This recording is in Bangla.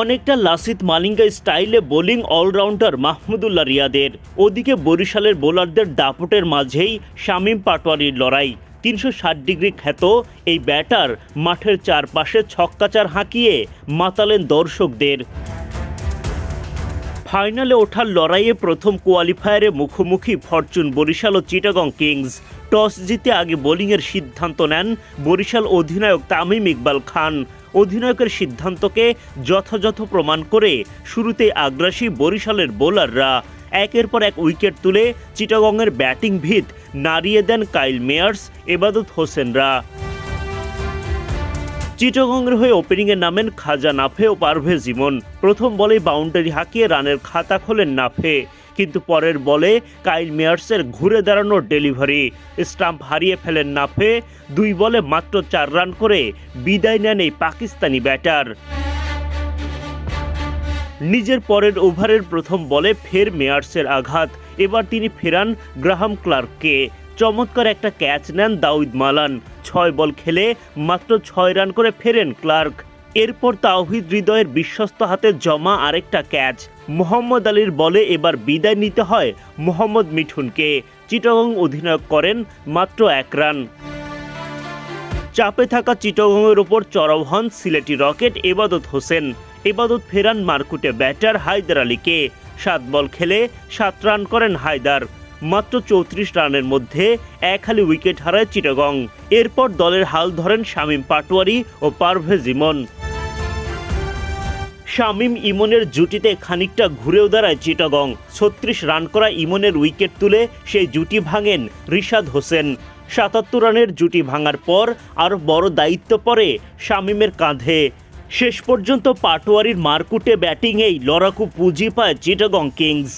অনেকটা লাসিত মালিঙ্গা স্টাইলে বোলিং অলরাউন্ডার মাহমুদুল্লাহ রিয়াদের। ওদিকে বরিশালের বোলারদের দাপটের মাঝেই শামীম পাটোয়ারির লড়াই। তিনশো ষাট ডিগ্রি খ্যাত এই ব্যাটার মাঠের চারপাশে ছক্কাচার হাঁকিয়ে মাতালেন দর্শকদের। ফাইনালে ওঠার লড়াইয়ে প্রথম কোয়ালিফায়ারে মুখোমুখি ফরচুন বরিশাল ও চিটাগং কিংস। টস জিতে আগে বোলিংয়ের সিদ্ধান্ত নেন বরিশাল অধিনায়ক তামিম ইকবাল খান। অধিনায়কের সিদ্ধান্তকে যথাযথ প্রমাণ করে শুরুতে আগ্রাসী বরিশালের বোলাররা একের পর এক উইকেট তুলে চিটাগংয়ের ব্যাটিং ভিত নাড়িয়ে দেন কাইল মেয়ার্স, এবাদত হোসেনরা। চিটাগংয়ের হয়ে ওপেনিংয়ে নামেন খাজা নাফে ও পারভেজ ইমন প্রথম বলেই বাউন্ডারি হাঁকিয়ে রানের খাতা খোলেন নাফে। কিন্তু পরের বলে কাইল মেয়ার্সের ঘুরে দাঁড়ানোর ডেলিভারি স্টাম্প হারিয়ে ফেলেন নাফে। দুই বলে মাত্র চার রান করে বিদায় নেন এই পাকিস্তানি ব্যাটার নিজের পরের ওভারের প্রথম বলে ফের মেয়ার্সের আঘাত। এবার তিনি ফেরান গ্রাহাম ক্লার্ককে। চমৎকার একটা ক্যাচ নেন দাউদ মালান। ছয় বল খেলে মাত্র ছয় রান করে ফেরেন ক্লার্ক। এরপর তাওহিদ হৃদয়ের বিশ্বস্ত হাতে জমা আরেকটা ক্যাচ মোহাম্মদ আলীর বলে এবার বিদায় নিতে হয় মোহাম্মদ মিঠুনকে। চিটাগং অধিনায়ক করেন মাত্র এক রান। চাপে থাকা চিটগংয়ের ওপর চড়াও হন সিলেটি রকেট এবাদত হোসেন। এবাদত ফেরান মারকুটে ব্যাটার হায়দার আলীকে। সাত বল খেলে সাত রান করেন হায়দার। মাত্র চৌত্রিশ রানের মধ্যে এক হালি উইকেট হারায় চিটাগং। এরপর দলের হাল ধরেন শামীম পাটোয়ারি ও পারভেজ ইমন। শামীম ইমনের জুটিতে খানিকটা ঘুরেও দাঁড়ায় চিটাগং। ছত্রিশ রান করা ইমনের উইকেট তুলে সেই জুটি ভাঙেন রিশাদ হোসেন। সাতাত্তর রানের জুটি ভাঙার পর আরও বড় দায়িত্ব পড়ে শামীমের কাঁধে। শেষ পর্যন্ত পাটোয়ারির মারকুটে ব্যাটিংয়েই লড়াকু পুঁজি পায় চিটাগং কিংস।